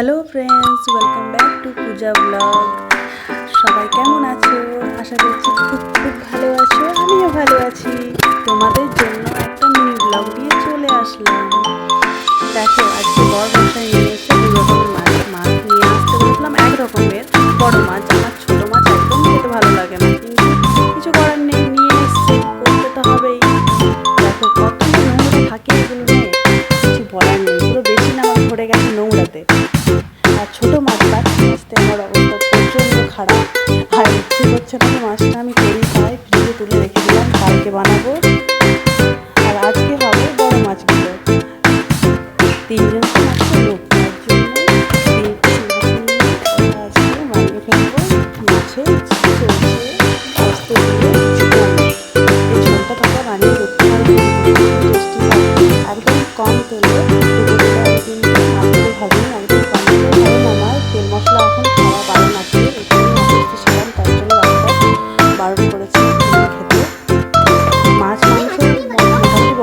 Hello friends welcome back to Puja blog সবাই কেমন আছো? আশা করছি খুব খুব ভালো আছো। আর ছোটো মাছ কাটতে আসতে আমার অবস্থা প্রচণ্ড খারাপ। আর ইচ্ছে করছে না যে মাছটা আমি করি খাই ফ্রিজে তুলে রেখে দিলাম কালকে বানাবো। আর আজকে হবে বড় মাছগুলো। তিনজন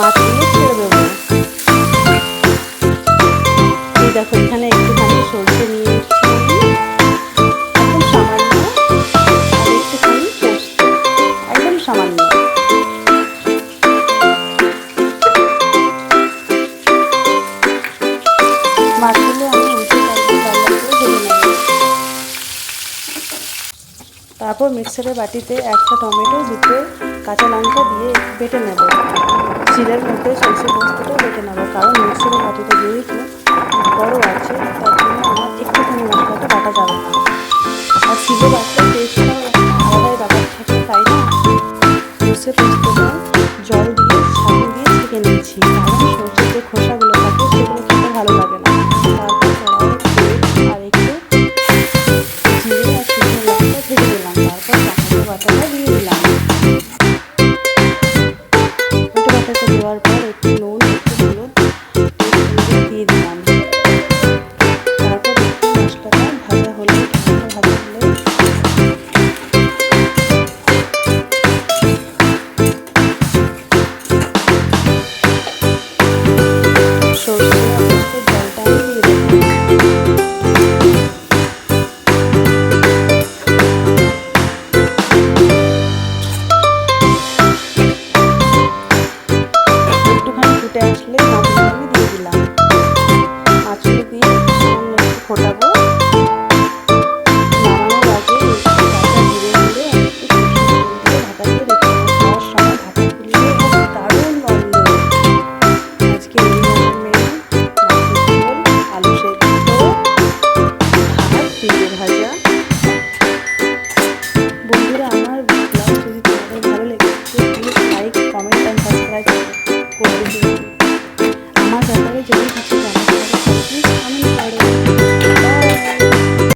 মাছগুলো ছেড়ে দেবো দেখো, এখানে একটুখানি সর্ষে নিয়ে একদম সামান্য, আর একটুখানি একদম সামান্য। মাছগুলো আমি তারপর মিক্সারের বাটিতে একটা টমেটো, দুটো কাঁচা লঙ্কা দিয়ে বেটে নেব। শিলের মধ্যে সরষে পোস্তটা বেটে নেব। কারণ মিক্সির বাটিটা যেহেতু বড়ো আছে, তার জন্য আমার একটুখানি মশলাটা বাটা যাবে না। আর শিলে বাচ্চা টেস্টটা আলাদাই ব্যাপার থাকে, তাই না? সর্ষে পোস্তটা জল দিয়ে সাবুন দিয়ে ছেঁকে নিয়েছি। কারণ সর্ষের যে খোসাগুলো থাকে, সেগুলো খেতে ভালো লাগে দেওয়ার পর করবে আমার ব্যাপারে যদি কিছু